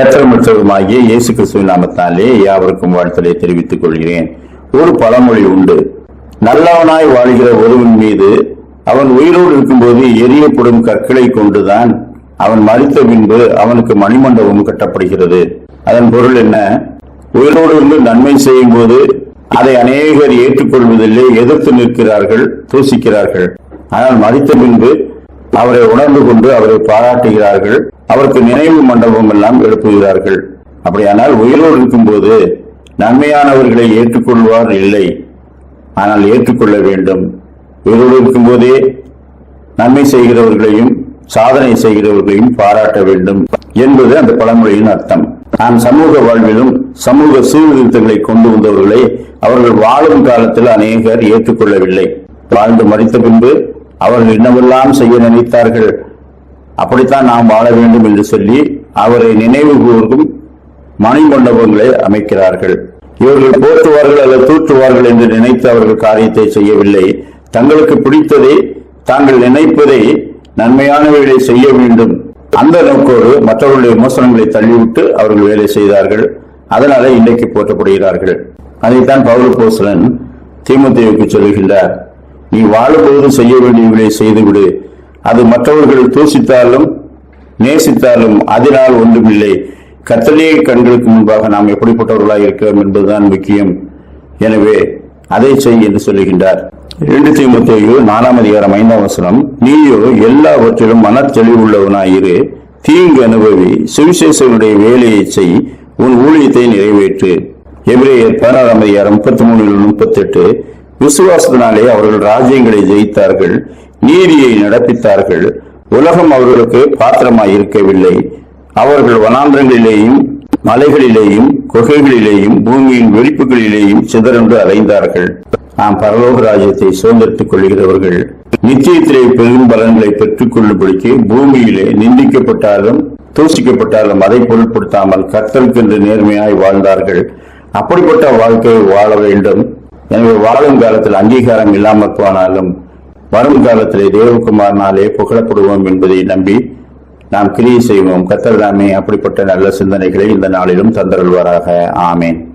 கத்திரமற்றவருமாகிய இயேசு கிறிஸ்துவின் நாமத்தாலே யாவருக்கும் வாழ்த்தலை தெரிவித்துக் கொள்கிறேன். ஒரு பழமொழி உண்டு. நல்லவனாய் வாழ்கிற ஒருவன் மீது அவன் உயிரோடு இருக்கும்போது எரியப்படும் கற்களை கொண்டுதான் அவன் மறித்த பின்பு அவனுக்கு மணிமண்டபம் கட்டப்படுகிறது. அதன் பொருள் என்ன? உயிரோடு இருந்து நன்மை செய்யும் போது அதை அநேகர் ஏற்றுக்கொள்வதில்லை எதிர்த்து நிற்கிறார்கள் தூசிக்கிறார்கள். ஆனால் மறித்த பின்பு அவரை உணர்ந்து கொண்டு அவரை பாராட்டுகிறார்கள். அவருக்கு நினைவு மண்டபம் எல்லாம் எழுப்புகிறார்கள். அப்படியானால் உயிரோடு இருக்கும்போது நன்மையானவர்களை ஏற்றுக்கொள்வார் இல்லை. ஆனால் ஏற்றுக்கொள்ள வேண்டும். உயிரோடு இருக்கும்போதே நன்மை செய்கிறவர்களையும் சாதனை செய்கிறவர்களையும் பாராட்ட வேண்டும் என்பது அந்த பழமொழியின் அர்த்தம். நான் சமூக வாழ்விலும் சமூக சீர்திருத்தங்களை கொண்டு வந்தவர்களை அவர்கள் வாழும் காலத்தில் அநேகர் ஏற்றுக்கொள்ளவில்லை. வாழ்ந்து மறித்த பின்பு அவர்கள் என்னவெல்லாம் செய்ய நினைத்தார்கள்? அப்படித்தான் நாம் வாழ வேண்டும் என்று சொல்லி அவரை நினைவு கூர்ந்தும் மணி மண்டபங்களை அமைக்கிறார்கள். இவர்கள் போற்றுவார்கள் அல்லது தூற்றுவார்கள் என்று நினைத்து அவர்கள் காரியத்தை செய்யவில்லை. தங்களுக்கு பிடித்ததை தாங்கள் நினைப்பதை நன்மையானவைகளை செய்ய வேண்டும். அந்த நோக்கோடு மற்றவர்களுடைய விமர்சனங்களை தள்ளிவிட்டு அவர்கள் வேலை செய்தார்கள். அதனால இன்றைக்கு போற்றப்படுகிறார்கள். அதைத்தான் பவுல் போசலன் தீமத்தேவுக்கு சொல்லுகின்றார். நீ வாழும்போது செய்ய வேண்டியவர்களை செய்துவிடு. அது மற்றவர்கள் தூசித்தாலும் நேசித்தாலும் அதனால் ஒன்றுமில்லை. கத்தலையை கண்களுக்கு முன்பாக நாம் எப்படிப்பட்டவர்களாக இருக்கிறோம் என்பதுதான் முக்கியம். எனவே அதை செய் என்று சொல்லுகின்றார். இரண்டு தீமத்தையோ நாலாம் அதிகாரம் ஐந்தாம் வசனம் நீயோ எல்லாவற்றிலும் மனத்தெளிவுள்ளவனாயிரு தீங்கு அனுபவி சுவிசேஷனுடைய வேலையை செய். உன் ஊழியத்தை நிறைவேற்று. எபிரேயர் பதினாறாம் அதிகாரம் முப்பத்தி மூணு முப்பத்தெட்டு. விசுவாசத்தினாலே அவர்கள் ராஜ்யங்களை ஜெயித்தார்கள் நீதியை நடப்பித்தார்கள் உலகம் அவர்களுக்கு பாத்திரமாய் இருக்கவில்லை அவர்கள் வனாந்திரங்களிலேயும் மலைகளிலேயும் குகைகளிலேயும் பூமியின் வெடிப்புகளிலேயும் சிதறென்று அலைந்தார்கள். நாம் பரலோக ராஜ்யத்தை சுதந்திரத்துக் கொள்கிறவர்கள் நிச்சயத்திலே பெரும் பலன்களை பெற்றுக் கொள்ளும்படிக்கு பூமியிலே நிந்திக்கப்பட்டாலும் தூசிக்கப்பட்டாலும் அதை பொருட்படுத்தாமல் கத்தலுக்கென்று நேர்மையாய் வாழ்ந்தார்கள். அப்படிப்பட்ட வாழ்க்கையை வாழ வேண்டும். எனவே வாழும் காலத்தில் அங்கீகாரம் இல்லாமல் போனாலும் வரும் காலத்திலே தேவகுமாரனாலே புகழப்படுவோம் என்பதை நம்பி நாம் கிரியை செய்வோம். கத்தர் அப்படிப்பட்ட நல்ல சிந்தனைகளை இந்த நாளிலும் தந்தருள்வாராக. ஆமேன்.